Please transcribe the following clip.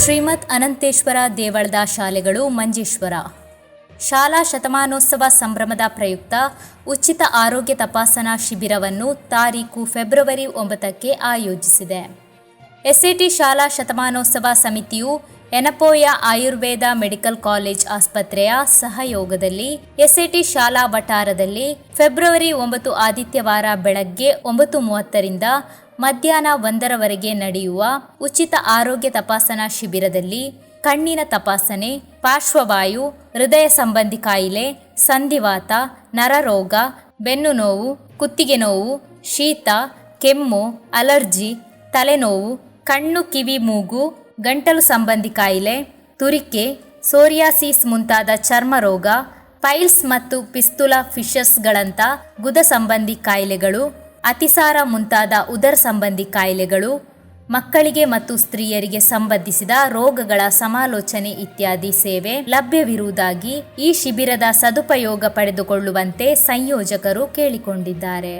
ಶ್ರೀಮದ್ ಅನಂತೇಶ್ವರ ದೇವಳದ ಶಾಲೆಗಳು ಮಂಜೇಶ್ವರ. ಶಾಲಾ ಶತಮಾನೋತ್ಸವ ಸಂಭ್ರಮದ ಪ್ರಯುಕ್ತ ಉಚಿತ ಆರೋಗ್ಯ ತಪಾಸಣಾ ಶಿಬಿರವನ್ನು ತಾರೀಕು ಫೆಬ್ರವರಿ ಒಂಬತ್ತಕ್ಕೆ ಆಯೋಜಿಸಿದೆ. ಎಸ್ಐಟಿ ಶಾಲಾ ಶತಮಾನೋತ್ಸವ ಸಮಿತಿಯು ಎನಪೋಯ ಆಯುರ್ವೇದ ಮೆಡಿಕಲ್ ಕಾಲೇಜ್ ಆಸ್ಪತ್ರೆಯ ಸಹಯೋಗದಲ್ಲಿ ಎಸ್ಐಟಿ ಶಾಲಾ ವಠಾರದಲ್ಲಿ ಫೆಬ್ರವರಿ ಒಂಬತ್ತು ಆದಿತ್ಯವಾರ ಬೆಳಗ್ಗೆ ಒಂಬತ್ತು ಮೂವತ್ತರಿಂದ ಮಧ್ಯಾಹ್ನ ಒಂದರವರೆಗೆ ನಡೆಯುವ ಉಚಿತ ಆರೋಗ್ಯ ತಪಾಸಣಾ ಶಿಬಿರದಲ್ಲಿ ಕಣ್ಣಿನ ತಪಾಸಣೆ, ಪಾರ್ಶ್ವವಾಯು, ಹೃದಯ ಸಂಬಂಧಿ ಕಾಯಿಲೆ, ಸಂಧಿವಾತ, ನರರೋಗ, ಬೆನ್ನು ನೋವು, ಕುತ್ತಿಗೆ ನೋವು, ಶೀತ, ಕೆಮ್ಮು, ಅಲರ್ಜಿ, ತಲೆನೋವು, ಕಣ್ಣು ಕಿವಿ ಮೂಗು, ಗಂಟಲು ಸಂಬಂಧಿ ಕಾಯಿಲೆ, ತುರಿಕೆ, ಸೋರಿಯಾಸಿಸ್ ಮುಂತಾದ ಚರ್ಮ ರೋಗ ಪೈಲ್ಸ್ ಮತ್ತು ಪಿಸ್ತುಲ ಫಿಷಸ್ಗಳಂಥ ಗುದ ಸಂಬಂಧಿ ಕಾಯಿಲೆಗಳು ಅತಿಸಾರ ಮುಂತಾದ ಉದರ ಸಂಬಂಧಿ ಕಾಯಿಲೆಗಳು, ಮಕ್ಕಳಿಗೆ ಮತ್ತು ಸ್ತ್ರೀಯರಿಗೆ ಸಂಬಂಧಿಸಿದ ರೋಗಗಳ ಸಮಾಲೋಚನೆ ಇತ್ಯಾದಿ ಸೇವೆ ಲಭ್ಯವಿರುವುದಾಗಿ ಈ ಶಿಬಿರದ ಸದುಪಯೋಗ ಪಡೆದುಕೊಳ್ಳುವಂತೆ ಸಂಯೋಜಕರು ಕೇಳಿಕೊಂಡಿದ್ದಾರೆ.